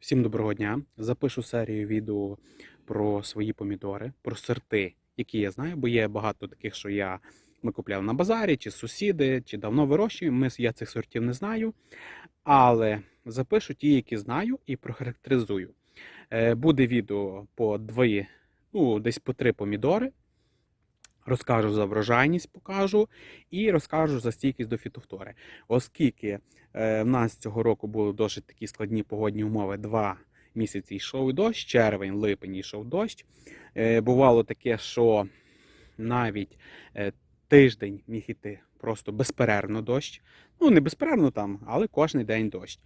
Всім доброго дня. Запишу серію відео про свої помідори, про сорти, які я знаю, бо є багато таких, що я ми купляли на базарі, чи сусіди, чи давно вирощуємо. Я цих сортів не знаю. Але запишу ті, які знаю, і прохарактеризую. Е, Буде відео по дві, ну, десь по три помідори. Розкажу за врожайність, покажу і розкажу за стійкість до фітофтори. Оскільки е, в нас цього року були досить такі складні погодні умови, два місяці йшов дощ, червень, липень йшов дощ. Е, бувало таке, що навіть е, тиждень міг іти просто безперервно дощ. Ну, не безперервно там, але кожен день дощ.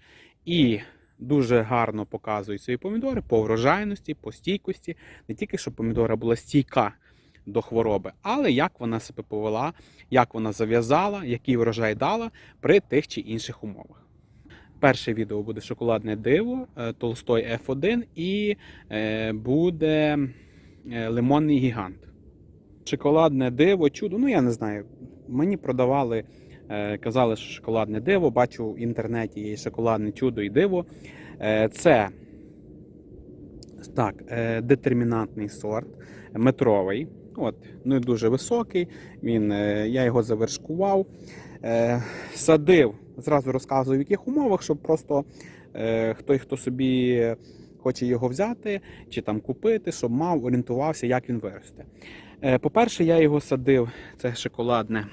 І дуже гарно показують свої помідори по врожайності, по стійкості. Не тільки щоб помідора була стійка до хвороби, але як вона себе повела, як вона зав'язала, який врожай дала при тих чи інших умовах. Перше відео буде шоколадне диво, е, Толстой F1 і е, буде е, лимонний гігант. Шоколадне диво, чудо, ну я не знаю. Мені продавали, казали, що шоколадне диво. Бачу в інтернеті є шоколадне чудо і диво. Це так, е, детермінантний сорт, метровий. От, не дуже високий. Він, е, я його завершкував. Е, Садив, зразу розказую, в яких умовах, щоб просто хто, хто собі хоче його взяти чи там купити, щоб мав, орієнтувався, як він виросте. По-перше, я його садив, це шоколадне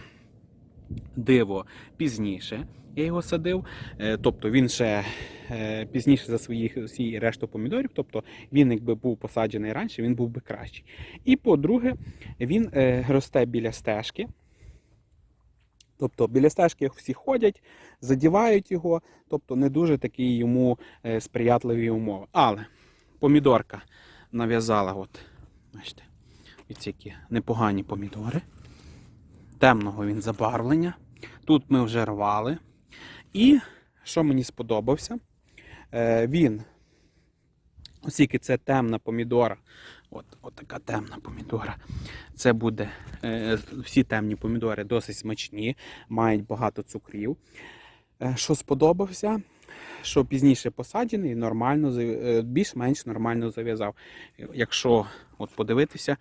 диво пізніше. Я його садив, Е, тобто він ще е, пізніше за своїх всі решту помідорів, тобто він, якби був посаджений раніше, він був би кращий. І по-друге, він е, росте біля стежки. Тобто біля стежки всі ходять, задівають його, тобто не дуже такі йому сприятливі умови. Але помідорка нав'язала, от, бачите, ось які непогані помідори. Темного він забарвлення. Тут ми вже рвали. І що мені сподобався, е, він, оскільки це темна помідора, от, от така темна помідора, це буде е, всі темні помідори досить смачні, мають багато цукрів. Е, Що сподобався, що пізніше посаджений, нормально, більш-менш нормально зав'язав. Якщо от подивитися,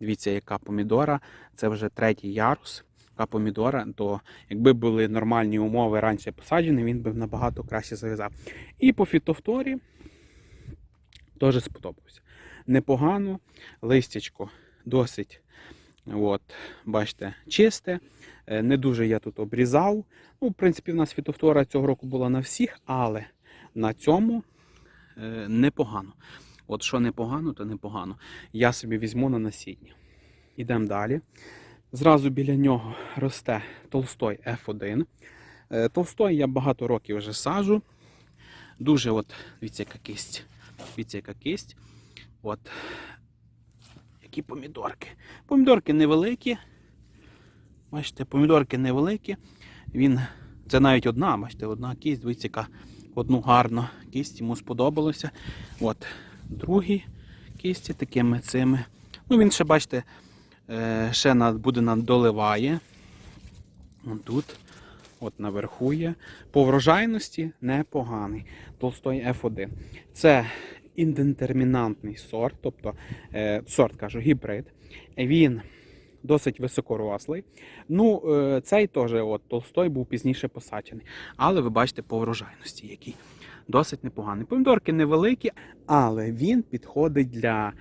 дивіться, яка помідора, це вже третій ярус. Така помідора, то якби були нормальні умови раніше посаджені, він би набагато краще зав'язав. І по фітофторі теж сподобався. Непогано, листячко досить, от, бачите, чисте. Е, Не дуже я тут обрізав. Ну, в принципі, в нас фітофтора цього року була на всіх, але на цьому е, непогано. От що непогано, то непогано. Я собі візьму на насіння. Ідемо далі. Зразу біля нього росте Толстой F1. Е, Толстой я багато років вже саджу. Дуже от, дивіться, яка кисть. Дивіться, яка кисть. От. Які помідорки. Помідорки невеликі. Бачите, помідорки невеликі. Він, це навіть одна, бачите, одна кість, дивіться, яка одну гарну кість йому сподобалося. От, другі кісті такими цими. Ну, він ще, бачите, ще буде надоливає. Вон тут, от наверху є. По врожайності непоганий. Толстой F1. Це індетермінантний сорт, тобто е, сорт кажу, гібрид. Він досить високорослий. Ну, е, цей теж от, Толстой був пізніше посаджений. Але ви бачите по врожайності, який досить непоганий. Помідорки невеликі, але він підходить для е,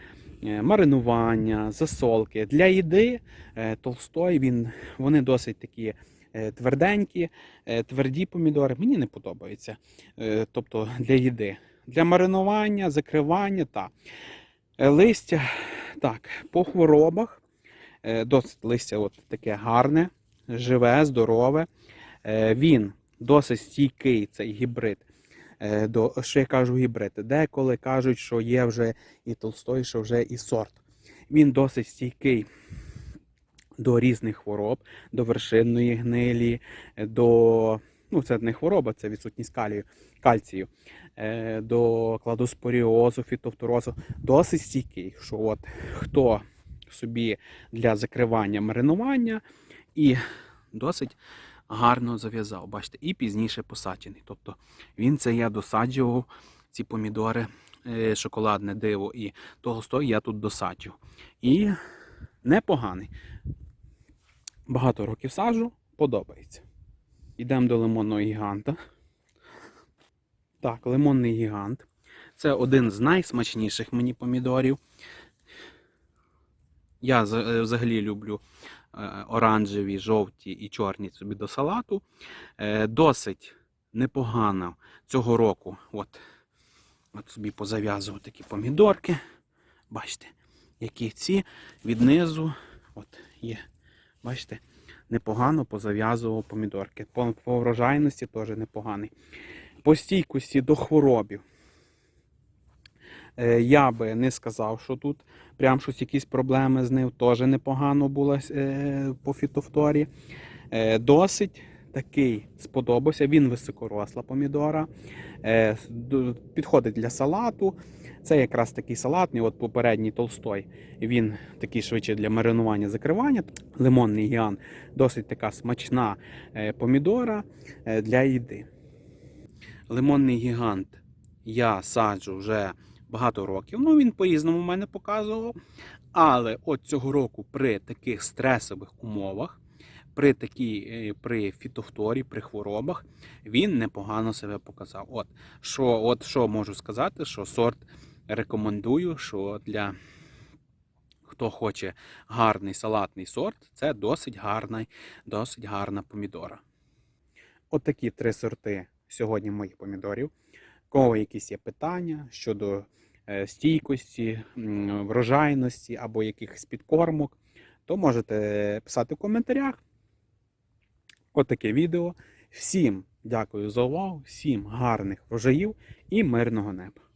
маринування, засолки. Для їди е, Толстой він, вони досить такі е, тверденькі, е, тверді помідори. Мені не подобаються. Е, Тобто для їди. Для маринування, закривання та Е, листя. Так, по хворобах. Е, Досить листя от таке гарне, живе, здорове. Е, Він досить стійкий, цей гібрид. Е, До, що я кажу гібрид? Деколи кажуть, що є вже і толстой, що вже і сорт. Він досить стійкий до різних хвороб, до вершинної гнилі, е, до. Ну, це не хвороба, це відсутність калію, кальцію, е, до кладоспоріозу, фітофторозу. Досить стійкий, що от хто собі для закривання маринування і досить гарно зав'язав. Бачите, і пізніше посаджений. Тобто він це я досаджував ці помідори, е, шоколадне диво і толстой я тут досаджу. І непоганий. Багато років саджу, подобається. Йдемо до лимонного гіганта. Так, лимонний гігант. Це один з найсмачніших мені помідорів. Я е, взагалі люблю оранжеві, жовті і чорні собі до салату. Е, Досить непогано цього року. От, от собі позав'язував такі помідорки. Бачите, які ці від низу. От є. Бачите, непогано позав'язував помідорки. По, по врожайності теж непоганий. По стійкості до хворобів. Е, Я би не сказав, що тут прям щось якісь проблеми з ним теж непогано було е, по фітофторі. Е, Досить такий сподобався. Він високоросла помідора. Підходить для салату. Це якраз такий салатний, от попередній толстой. Він такий швидше для маринування закривання. Лимонний гіан досить така смачна помідора для їди. Лимонний гігант я саджу вже багато років. Ну, він по-різному мене показував. Але от цього року при таких стресових умовах, при такій, е, при фітофторі, при хворобах, він непогано себе показав. От що, от що можу сказати, що сорт рекомендую, що для хто хоче гарний салатний сорт, це досить гарна, досить гарна помідора. От такі три сорти сьогодні моїх помідорів. Кого якісь є питання щодо стійкості, врожайності або якихось підкормок, то можете писати в коментарях. От таке відео. Всім дякую за увагу, всім гарних врожаїв і мирного неба.